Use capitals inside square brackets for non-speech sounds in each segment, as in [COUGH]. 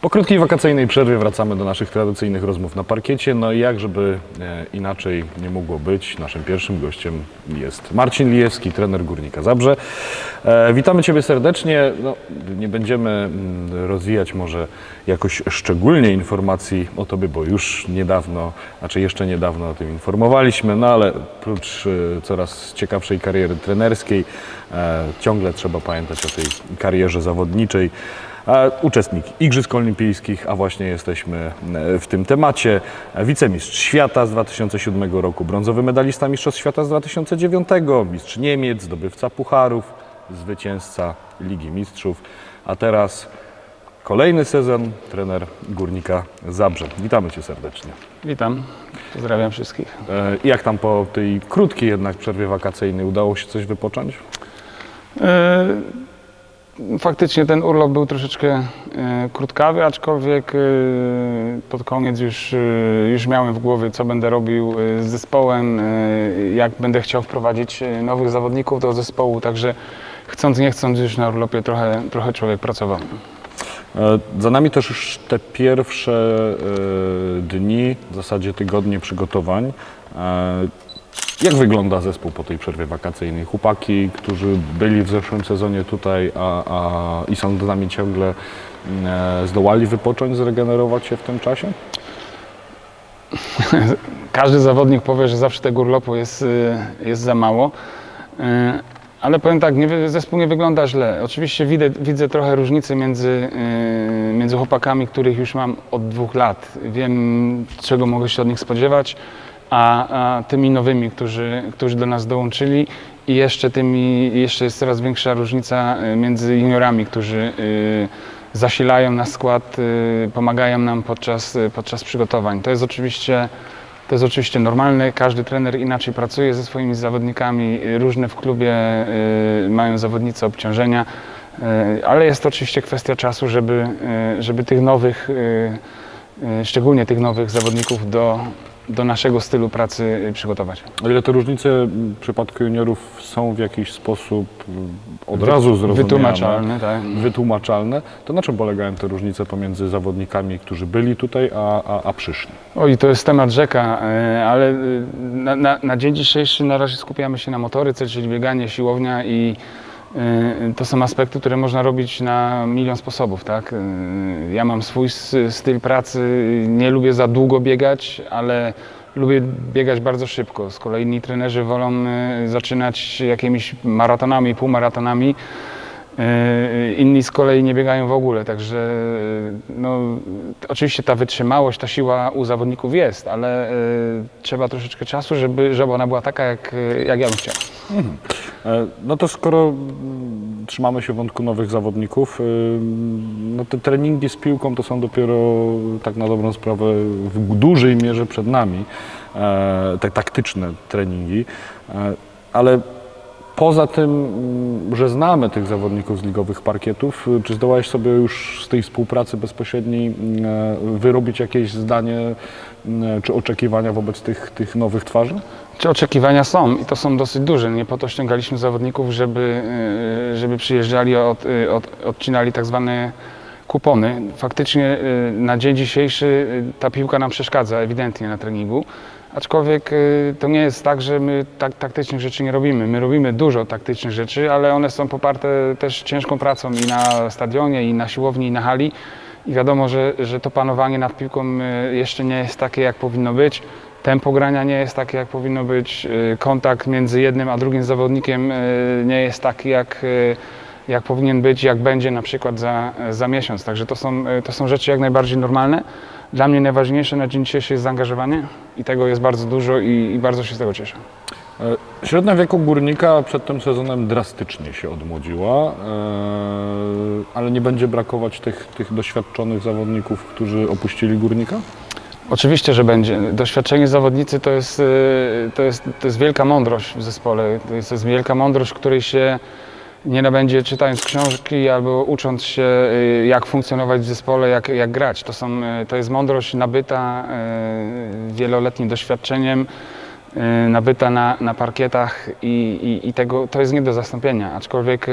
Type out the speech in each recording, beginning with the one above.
Po krótkiej wakacyjnej przerwie wracamy do naszych tradycyjnych rozmów na parkiecie. No i jak żeby e, inaczej nie mogło być, naszym pierwszym gościem jest Marcin Lijewski, trener Górnika Zabrze. E, witamy Ciebie serdecznie. No, nie będziemy mm, rozwijać może jakoś szczególnie informacji o Tobie, bo już niedawno, znaczy jeszcze niedawno o tym informowaliśmy, no ale prócz e, coraz ciekawszej kariery trenerskiej, e, ciągle trzeba pamiętać o tej karierze zawodniczej. Uczestnik Igrzysk Olimpijskich, a właśnie jesteśmy e, w tym temacie. Wicemistrz świata z 2007 roku, brązowy medalista Mistrzostw Świata z 2009, mistrz Niemiec, zdobywca pucharów, zwycięzca Ligi Mistrzów, a teraz kolejny sezon, trener Górnika Zabrze. Witamy Cię serdecznie. Witam, pozdrawiam wszystkich. E, Jak tam po tej krótkiej jednak przerwie wakacyjnej udało się coś wypocząć? E, Faktycznie ten urlop był troszeczkę e, krótkawy, aczkolwiek e, pod koniec już, e, już miałem w głowie, co będę robił z zespołem, jak będę chciał wprowadzić nowych zawodników do zespołu, także chcąc nie chcąc już na urlopie trochę, trochę człowiek pracował. Za nami też już te pierwsze dni, w zasadzie tygodnie przygotowań. E, Jak wygląda zespół po tej przerwie wakacyjnej? Chłopaki, którzy byli w zeszłym sezonie tutaj a, a, i są z nami ciągle, e, zdołali wypocząć, zregenerować się w tym czasie? [LAUGHS] Każdy zawodnik powie, że zawsze tego urlopu jest, y, jest za mało. Y, Ale powiem tak, nie, zespół nie wygląda źle. Oczywiście widzę, widzę trochę różnicy między, y, między chłopakami, których już mam od dwóch lat. Wiem, czego mogę się od nich spodziewać, a, a tymi nowymi, którzy, którzy do nas dołączyli. I jeszcze tymi, jeszcze jest coraz większa różnica y, między juniorami, którzy y, zasilają nasz skład, y, pomagają nam podczas, podczas przygotowań. To jest oczywiście to jest oczywiście normalne, każdy trener inaczej pracuje ze swoimi zawodnikami, różne w klubie mają zawodnicy obciążenia, ale jest to oczywiście kwestia czasu, żeby, żeby tych nowych, szczególnie tych nowych zawodników do, do naszego stylu pracy y, przygotować. O ile te różnice w przypadku juniorów są w jakiś sposób mm, od razu zrozumiane, Wytłumaczalne, tak. wytłumaczalne, to na czym polegają te różnice pomiędzy zawodnikami, którzy byli tutaj, a, a, a przyszli? Oj, to jest temat rzeka, e, ale e, na, na, na dzień dzisiejszy na razie skupiamy się na motoryce, czyli bieganie, siłownia i to są aspekty, które można robić na milion sposobów, tak? E, Ja mam swój styl pracy, nie lubię za długo biegać, ale lubię biegać bardzo szybko. Z kolei inni trenerzy wolą e, zaczynać jakimiś maratonami, półmaratonami. E, Inni z kolei nie biegają w ogóle, także e, no, oczywiście ta wytrzymałość, ta siła u zawodników jest, ale trzeba troszeczkę czasu, żeby, żeby ona była taka, jak, jak ja bym chciał. E, No to skoro mm, trzymamy się wątku nowych zawodników, no te treningi z piłką to są dopiero tak na dobrą sprawę w dużej mierze przed nami, e, te taktyczne treningi, e, ale poza tym, mm, że znamy tych zawodników z ligowych parkietów, y, czy zdołałeś sobie już z tej współpracy bezpośredniej mm, e, wyrobić jakieś zdanie mm, czy oczekiwania wobec tych, tych nowych twarzy? Czy oczekiwania są i to są dosyć duże. Nie po to ściągaliśmy zawodników, żeby, e, żeby przyjeżdżali, od, e, od, odcinali tak zwane kupony. Faktycznie e, na dzień dzisiejszy e, ta piłka nam przeszkadza ewidentnie na treningu. Aczkolwiek e, to nie jest tak, że my tak, taktycznych rzeczy nie robimy. My robimy dużo taktycznych rzeczy, ale one są poparte też ciężką pracą i na stadionie, i na siłowni, i na hali. I wiadomo, że, że to panowanie nad piłką e, jeszcze nie jest takie, jak powinno być. Tempo grania nie jest takie, jak powinno być. e, Kontakt między jednym a drugim zawodnikiem nie jest taki, jak, jak powinien być, jak będzie na przykład za, za miesiąc. Także to są, to są rzeczy jak najbardziej normalne. Dla mnie najważniejsze na dzień dzisiejszy jest zaangażowanie i tego jest bardzo dużo i, i bardzo się z tego cieszę. E, Średnia wieku górnika przed tym sezonem drastycznie się odmłodziła, e, ale nie będzie brakować tych, tych doświadczonych zawodników, którzy opuścili górnika? Oczywiście, że będzie. Doświadczeni zawodnicy to jest, y, to jest, to jest wielka mądrość w zespole. To jest, to jest wielka mądrość, której się nie nabędzie czytając książki albo ucząc się, y, jak funkcjonować w zespole, jak, jak grać. To, są, y, to jest mądrość nabyta y, wieloletnim doświadczeniem, nabyta na, na parkietach i, i, i tego, to jest nie do zastąpienia. Aczkolwiek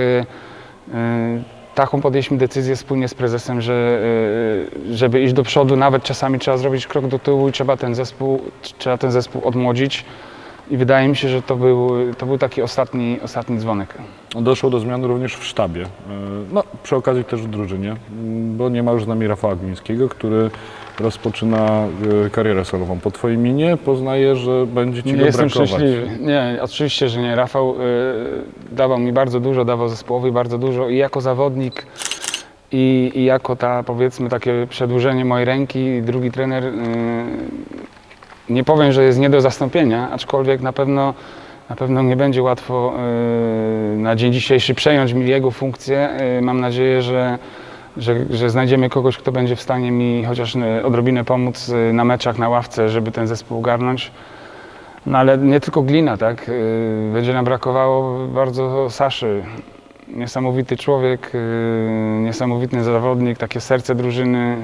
taką podjęliśmy decyzję wspólnie z prezesem, że żeby iść do przodu, nawet czasami trzeba zrobić krok do tyłu i trzeba ten zespół, trzeba ten zespół odmłodzić. I wydaje mi się, że to był, to był taki ostatni, ostatni dzwonek. Doszło do zmian również w sztabie. E, No, przy okazji też w drużynie, bo nie ma już z nami Rafała Glińskiego, który rozpoczyna e, karierę solową. Po Twoim minie poznaję, że będzie Ci Nie go jestem brakować. szczęśliwy. Nie, oczywiście, że nie. Rafał y, dawał mi bardzo dużo, dawał zespołowi bardzo dużo i jako zawodnik i, i jako ta powiedzmy takie przedłużenie mojej ręki, drugi trener y, nie powiem, że jest nie do zastąpienia, aczkolwiek na pewno na pewno nie będzie łatwo y, na dzień dzisiejszy przejąć mi jego funkcję. Y, mam nadzieję, że, że, że znajdziemy kogoś, kto będzie w stanie mi chociaż y, odrobinę pomóc na meczach, na ławce, żeby ten zespół ogarnąć. No ale nie tylko Glina, tak? Będzie nam brakowało bardzo Saszy. Niesamowity człowiek, niesamowity zawodnik, takie serce drużyny.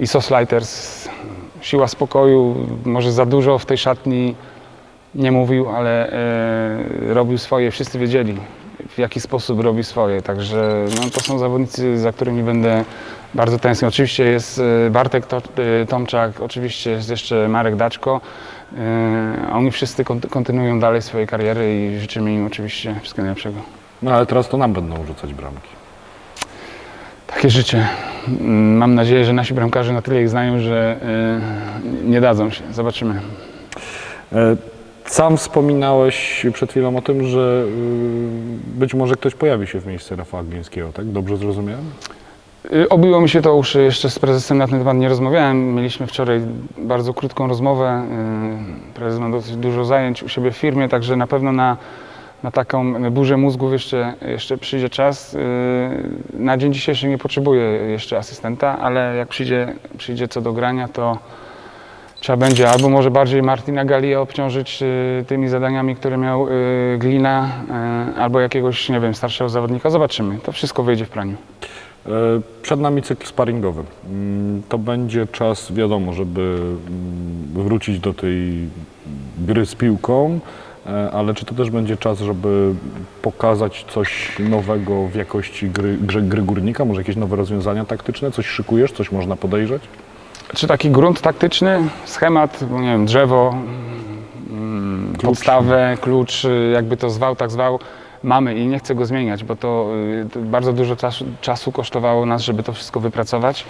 I Soslighters, siła spokoju, może za dużo w tej szatni nie mówił, ale y, robił swoje, wszyscy wiedzieli w jaki sposób robi swoje, także no, to są zawodnicy, za którymi będę bardzo tęsknił. Oczywiście jest y, Bartek y, Tomczak, oczywiście jest jeszcze Marek Daczko, a oni wszyscy kont- kontynuują dalej swoje kariery i życzymy im oczywiście wszystkiego najlepszego. No ale teraz to nam będą rzucać bramki. Takie życzę. Mm, Mam nadzieję, że nasi bramkarze na tyle ich znają, że y, nie dadzą się. Zobaczymy. E, Sam wspominałeś przed chwilą o tym, że y, być może ktoś pojawi się w miejsce Rafała Glińskiego, tak? Dobrze zrozumiałem? Obiło mi się to uszy, jeszcze z prezesem na ten temat nie rozmawiałem. Mieliśmy wczoraj bardzo krótką rozmowę. Prezes ma dosyć dużo zajęć u siebie w firmie, także na pewno na, na taką burzę mózgów jeszcze, jeszcze przyjdzie czas. Y, Na dzień dzisiejszy nie potrzebuję jeszcze asystenta, ale jak przyjdzie, przyjdzie co do grania, to trzeba będzie albo może bardziej Martina Galia obciążyć y, tymi zadaniami, które miał y, Glina, albo jakiegoś, nie wiem, starszego zawodnika. Zobaczymy. To wszystko wyjdzie w praniu. E, Przed nami cykl sparingowy. Mm, To będzie czas, wiadomo, żeby mm, wrócić do tej gry z piłką, ale czy to też będzie czas, żeby pokazać coś nowego w jakości gry, grze, gry górnika? Może jakieś nowe rozwiązania taktyczne? Coś szykujesz? Coś można podejrzeć? Czy taki grunt taktyczny, schemat, nie wiem, drzewo, mm, Klucz. podstawę, klucz, y, jakby to zwał, tak zwał, mamy i nie chcę go zmieniać, bo to, y, to bardzo dużo czasu, czasu kosztowało nas, żeby to wszystko wypracować.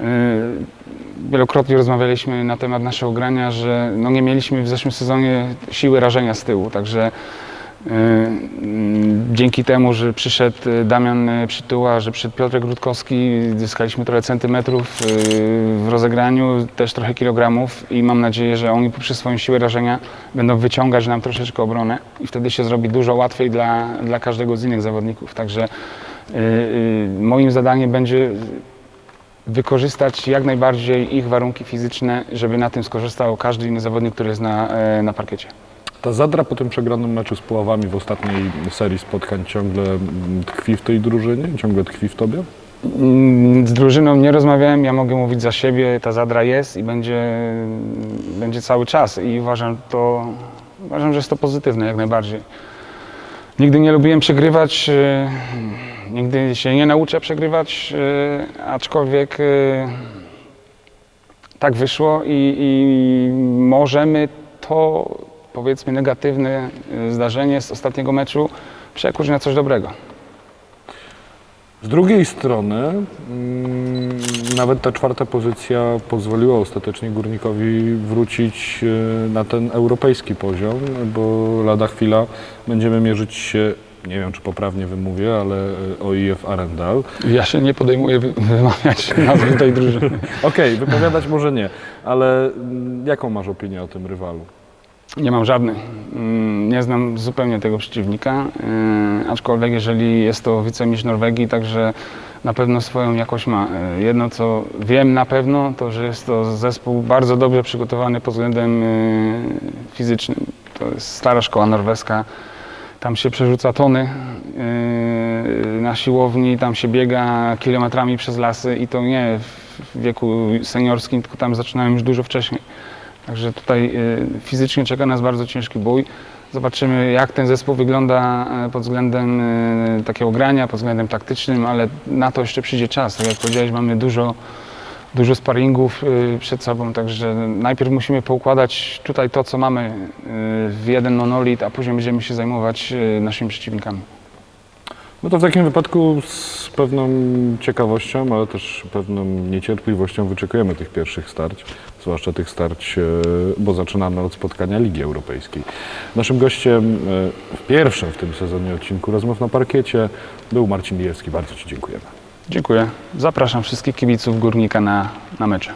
Y, Wielokrotnie rozmawialiśmy na temat naszego grania, że no nie mieliśmy w zeszłym sezonie siły rażenia z tyłu, także y, mm, dzięki temu, że przyszedł y, Damian Przytuła, że przyszedł Piotrek Rutkowski, zyskaliśmy trochę centymetrów w rozegraniu, też trochę kilogramów i mam nadzieję, że oni poprzez swoją siłę rażenia będą wyciągać nam troszeczkę obronę i wtedy się zrobi dużo łatwiej dla, dla każdego z innych zawodników. Także moim zadaniem będzie wykorzystać jak najbardziej ich warunki fizyczne, żeby na tym skorzystał każdy inny zawodnik, który jest na, e, na parkiecie. Ta zadra po tym przegranym meczu z Puławami w ostatniej serii spotkań ciągle mm, tkwi w tej drużynie? Ciągle tkwi w tobie? Mm, Z drużyną nie rozmawiałem, ja mogę mówić za siebie, ta zadra jest i będzie, będzie cały czas i uważam to, uważam, że jest to pozytywne jak najbardziej. Nigdy nie lubiłem przegrywać, e, nigdy się nie nauczę przegrywać, e, aczkolwiek e, tak wyszło i, i możemy to powiedzmy negatywne zdarzenie z ostatniego meczu przekuć na coś dobrego. Z drugiej strony mm, nawet ta czwarta pozycja pozwoliła ostatecznie Górnikowi wrócić e, na ten europejski poziom, bo lada chwila będziemy mierzyć się, nie wiem czy poprawnie wymówię, ale e, OIF Arendal. Ja się nie podejmuję wy- wymawiać [LAUGHS] nazwy tej drużyny. Okej, wypowiadać może nie, ale jaką masz opinię o tym rywalu? Nie mam żadnej. Mm, Nie znam zupełnie tego przeciwnika, yy, aczkolwiek jeżeli jest to wicemistrz Norwegii, także na pewno swoją jakość ma. Yy, Jedno co wiem na pewno, to że jest to zespół bardzo dobrze przygotowany pod względem yy, fizycznym. To jest stara szkoła norweska. Tam się przerzuca tony yy, na siłowni, tam się biega kilometrami przez lasy i to nie w wieku seniorskim, tylko tam zaczynałem już dużo wcześniej. Także tutaj fizycznie czeka nas bardzo ciężki bój. Zobaczymy, jak ten zespół wygląda e, pod względem e, takiego grania, pod względem taktycznym, ale na to jeszcze przyjdzie czas. Tak jak powiedziałeś, mamy dużo, dużo sparingów e, przed sobą, także najpierw musimy poukładać tutaj to, co mamy w jeden monolit, a później będziemy się zajmować naszymi przeciwnikami. No to w takim wypadku z pewną ciekawością, ale też pewną niecierpliwością wyczekujemy tych pierwszych starć, zwłaszcza tych starć, e, bo zaczynamy od spotkania Ligi Europejskiej. Naszym gościem e, w pierwszym w tym sezonie odcinku Rozmów na Parkiecie był Marcin Lijewski. Bardzo Ci dziękujemy. Dziękuję. Zapraszam wszystkich kibiców Górnika na, na mecze.